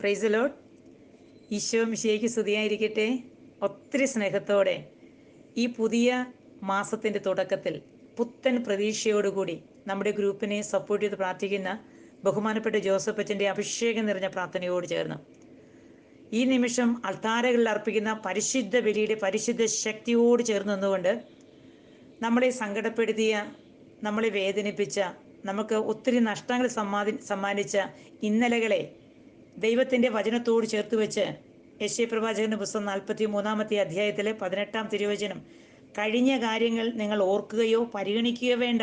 Price Isho മിശിയേക്ക് സ്തുതിയായിരിക്കട്ടെ. ഒത്തിരി സ്നേഹത്തോടെ ഈ പുതിയ മാസത്തിന്റെ തുടക്കത്തിൽ പുത്തൻ പ്രതീക്ഷയോടുകൂടി നമ്മുടെ ഗ്രൂപ്പിനെ സപ്പോർട്ട് ചെയ്ത് പ്രാർത്ഥിക്കുന്ന ബഹുമാനപ്പെട്ട ജോസഫ് അച്ഛന്റെ അഭിഷേകം നിറഞ്ഞ പ്രാർത്ഥനയോട് ചേർന്ന് ഈ നിമിഷം അൾത്താരകളിൽ അർപ്പിക്കുന്ന പരിശുദ്ധ ബലിയുടെ പരിശുദ്ധ ശക്തിയോട് ചേർന്ന് നിന്നുകൊണ്ട് നമ്മളെ സങ്കടപ്പെടുത്തിയ നമ്മളെ വേദനിപ്പിച്ച നമുക്ക് ഒത്തിരി നഷ്ടങ്ങൾ സമ്മാതി സമ്മാനിച്ച ഇന്നലകളെ ദൈവത്തിന്റെ വചനത്തോട് ചേർത്ത് വെച്ച് യശ്യ പ്രവാചകന്റെ പുസ്തകം നാൽപ്പത്തി മൂന്നാമത്തെ അധ്യായത്തിലെ പതിനെട്ടാം തിരുവചനം കഴിഞ്ഞ കാര്യങ്ങൾ നിങ്ങൾ ഓർക്കുകയോ പരിഗണിക്കുകയോ വേണ്ട.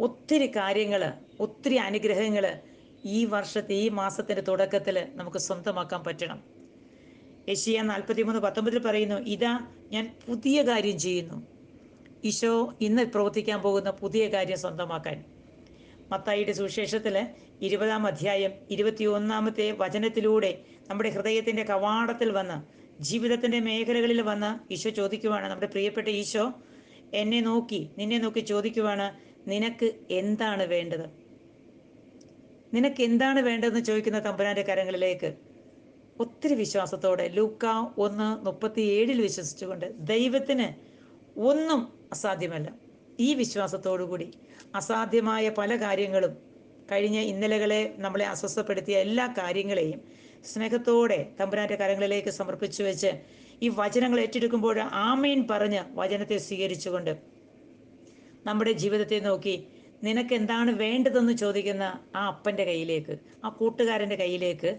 ഒത്തിരി കാര്യങ്ങൾ ഒത്തിരി അനുഗ്രഹങ്ങൾ ഈ വർഷത്തെ ഈ മാസത്തിന്റെ തുടക്കത്തിൽ നമുക്ക് സ്വന്തമാക്കാൻ പറ്റണം. യശിയ നാൽപ്പത്തിമൂന്ന് പത്തൊമ്പതിൽ പറയുന്നു ഇതാ ഞാൻ പുതിയ കാര്യം ചെയ്യുന്നു. ഈശോ ഇന്ന് പ്രവർത്തിക്കാൻ പോകുന്ന പുതിയ കാര്യം സ്വന്തമാക്കാൻ. മത്തായിയുടെ സുവിശേഷത്തിൽ ഇരുപതാം അധ്യായം ഇരുപത്തിയൊന്നാമത്തെ വചനത്തിലൂടെ നമ്മുടെ ഹൃദയത്തിന്റെ കവാടത്തിൽ വന്ന് ജീവിതത്തിന്റെ മേഖലകളിൽ വന്ന് ഈശോ ചോദിക്കുവാണ് നമ്മുടെ പ്രിയപ്പെട്ട ഈശോ എന്നെ നോക്കി നിന്നെ നോക്കി ചോദിക്കുവാണ് നിനക്ക് എന്താണ് വേണ്ടത്? നിനക്ക് എന്താണ് വേണ്ടതെന്ന് ചോദിക്കുന്ന തമ്പുരാന്റെ കരങ്ങളിലേക്ക് ഒത്തിരി വിശ്വാസത്തോടെ ലൂക്ക ഒന്ന് മുപ്പത്തി ഏഴിൽ വിശ്വസിച്ചുകൊണ്ട് ദൈവത്തിന് ഒന്നും അസാധ്യമല്ല. ഈ വിശ്വാസത്തോടുകൂടി അസാധ്യമായ പല കാര്യങ്ങളും കഴിഞ്ഞ ഇന്നലകളെ നമ്മളെ അസ്വസ്ഥപ്പെടുത്തിയ എല്ലാ കാര്യങ്ങളെയും സ്നേഹത്തോടെ തമ്പുരാന്റെ കരങ്ങളിലേക്ക് സമർപ്പിച്ചു വെച്ച് ഈ വചനങ്ങൾ ഏറ്റെടുക്കുമ്പോൾ ആമേൻ പറഞ്ഞ് വചനത്തെ സ്വീകരിച്ചുകൊണ്ട് നമ്മുടെ ജീവിതത്തെ നോക്കി നിനക്ക് എന്താണ് വേണ്ടതെന്ന് ചോദിക്കുന്ന ആ അപ്പന്റെ കയ്യിലേക്ക് ആ കൂട്ടുകാരന്റെ കയ്യിലേക്ക്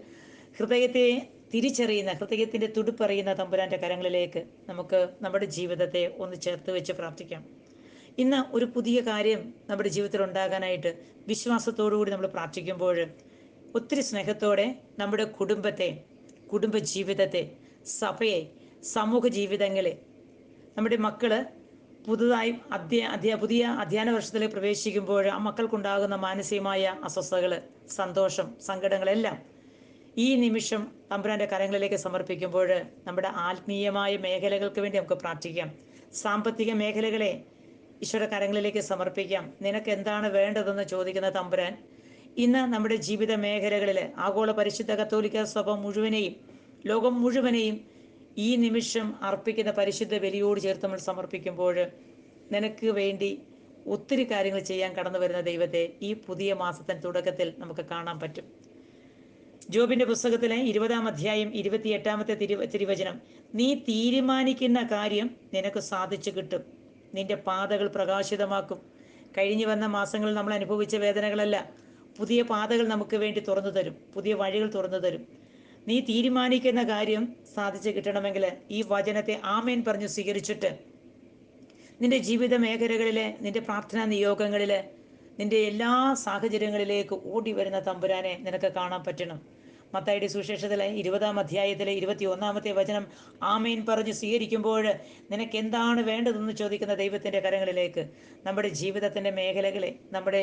ഹൃദയത്തെ തിരിച്ചറിയുന്ന ഹൃദയത്തിന്റെ തുടിപ്പറിയുന്ന തമ്പുരാന്റെ കരങ്ങളിലേക്ക് നമുക്ക് നമ്മുടെ ജീവിതത്തെ ഒന്ന് ചേർത്ത് വെച്ച് പ്രാർത്ഥിക്കാം. ഇന്ന് ഒരു പുതിയ കാര്യം നമ്മുടെ ജീവിതത്തിൽ ഉണ്ടാകാനായിട്ട് വിശ്വാസത്തോടു കൂടി നമ്മൾ പ്രാർത്ഥിക്കുമ്പോൾ ഒത്തിരി സ്നേഹത്തോടെ നമ്മുടെ കുടുംബത്തെ കുടുംബ ജീവിതത്തെ സഭയെ സമൂഹ ജീവിതങ്ങളെ നമ്മുടെ മക്കൾ പുതുതായി അധ്യ അധ്യ പുതിയ അധ്യയന വർഷത്തിലേക്ക് പ്രവേശിക്കുമ്പോൾ ആ മക്കൾക്കുണ്ടാകുന്ന മാനസികമായ അസ്വസ്ഥതകൾ സന്തോഷം സങ്കടങ്ങളെല്ലാം ഈ നിമിഷം തമ്പുരാന്റെ കരങ്ങളിലേക്ക് സമർപ്പിക്കുമ്പോൾ നമ്മുടെ ആത്മീയമായ മേഖലകൾക്ക് വേണ്ടി നമുക്ക് പ്രാർത്ഥിക്കാം. സാമ്പത്തിക മേഖലകളെ ഈശ്വര കരങ്ങളിലേക്ക് സമർപ്പിക്കാം. നിനക്ക് എന്താണ് വേണ്ടതെന്ന് ചോദിക്കുന്ന തമ്പുരാൻ ഇന്ന് നമ്മുടെ ജീവിത മേഖലകളിൽ ആഗോള പരിശുദ്ധ കത്തോലിക്ക സഭ മുഴുവനെയും ലോകം മുഴുവനെയും ഈ നിമിഷം അർപ്പിക്കുന്ന പരിശുദ്ധ ബലിയോട് ചേർത്ത് നമ്മൾ സമർപ്പിക്കുമ്പോൾ നിനക്ക് വേണ്ടി ഒത്തിരി കാര്യങ്ങൾ ചെയ്യാൻ കടന്നു വരുന്ന ദൈവത്തെ ഈ പുതിയ മാസത്തിന് തുടക്കത്തിൽ നമുക്ക് കാണാൻ പറ്റും. ജോബിന്റെ പുസ്തകത്തിലെ ഇരുപതാം അധ്യായം ഇരുപത്തി എട്ടാമത്തെ തിരു തിരുവചനം നീ തീരുമാനിക്കുന്ന കാര്യം നിനക്ക് സാധിച്ചു കിട്ടും. നിന്റെ പാതകൾ പ്രകാശിതമാക്കും. കഴിഞ്ഞു വന്ന മാസങ്ങളിൽ നമ്മൾ അനുഭവിച്ച വേദനകളല്ല. പുതിയ പാതകൾ നമുക്ക് വേണ്ടി തുറന്നു തരും. പുതിയ വഴികൾ തുറന്നു തരും. നീ തീരുമാനിക്കുന്ന കാര്യം സാധിച്ചു കിട്ടണമെങ്കിൽ ഈ വചനത്തെ ആമേൻ പറഞ്ഞു സ്വീകരിച്ചിട്ട് നിന്റെ ജീവിത മേഖലകളിലെ നിന്റെ പ്രാർത്ഥനാ നിയോഗങ്ങളിൽ നിന്റെ എല്ലാ സാഹചര്യങ്ങളിലേക്ക് ഓടി വരുന്ന തമ്പുരാനെ നിനക്ക് കാണാൻ പറ്റണം. മത്തായുടെ സുശേഷത്തിലെ ഇരുപതാം അധ്യായത്തിലെ ഇരുപത്തി ഒന്നാമത്തെ വചനം ആമീൻ പറഞ്ഞ് സ്വീകരിക്കുമ്പോൾ നിനക്ക് എന്താണ് വേണ്ടതെന്ന് ചോദിക്കുന്ന ദൈവത്തിന്റെ കരങ്ങളിലേക്ക് നമ്മുടെ ജീവിതത്തിന്റെ മേഖലകളെ നമ്മുടെ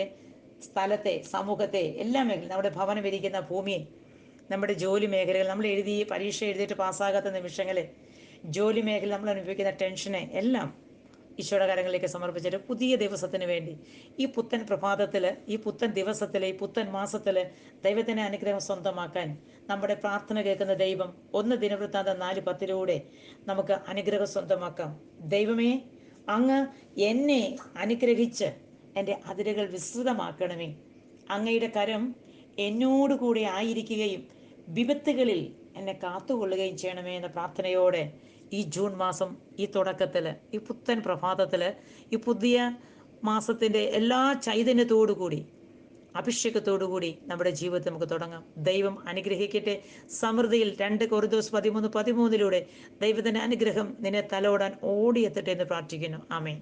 സ്ഥലത്തെ സമൂഹത്തെ എല്ലാ മേഖല നമ്മുടെ ഭവനം ഇരിക്കുന്ന ഭൂമിയെ നമ്മുടെ ജോലി മേഖലകൾ നമ്മൾ എഴുതി പരീക്ഷ എഴുതിയിട്ട് പാസ്സാകാത്ത നിമിഷങ്ങളെ ജോലി മേഖല നമ്മൾ അനുഭവിക്കുന്ന ടെൻഷനെ എല്ലാം ഈശോയുടെ കരങ്ങളിലേക്ക് സമർപ്പിച്ചിട്ട് പുതിയ ദിവസത്തിന് വേണ്ടി ഈ പുത്തൻ പ്രഭാതത്തിൽ ഈ പുത്തൻ ദിവസത്തിൽ ഈ പുത്തൻ മാസത്തിൽ ദൈവത്തിന്റെ അനുഗ്രഹം സ്വന്തമാക്കാൻ നമ്മുടെ പ്രാർത്ഥന കേൾക്കുന്ന ദൈവം ഒന്ന് ദിനവൃത്താന്ത നാല് പത്തിലൂടെ നമുക്ക് അനുഗ്രഹം സ്വന്തമാക്കാം. ദൈവമേ അങ്ങ് എന്നെ അനുഗ്രഹിച്ച് എന്റെ അതിരുകൾ വിസ്തൃതമാക്കണമേ. അങ്ങയുടെ കരം എന്നോട് കൂടെ ആയിരിക്കുകയും വിപത്തുകളിൽ എന്നെ കാത്തുകൊള്ളുകയും ചെയ്യണമേ എന്ന പ്രാർത്ഥനയോടെ ഈ ജൂൺ മാസം ഈ തുടക്കത്തിൽ ഈ പുത്തൻ പ്രഭാതത്തിൽ ഈ പുതിയ മാസത്തിന്റെ എല്ലാ ചൈതന്യത്തോടു കൂടി അഭിഷേകത്തോടു കൂടി നമ്മുടെ ജീവിതത്തെ നമുക്ക് തുടങ്ങാം. ദൈവം അനുഗ്രഹിക്കട്ടെ. സമൃദ്ധിയിൽ രണ്ട് കൊറിദോസ് പതിമൂന്ന് പതിമൂന്നിലൂടെ ദൈവത്തിന്റെ അനുഗ്രഹം നിന്നെ തലോടാൻ ഓടിയെത്തട്ടെ എന്ന് പ്രാർത്ഥിക്കുന്നു. ആമേൻ.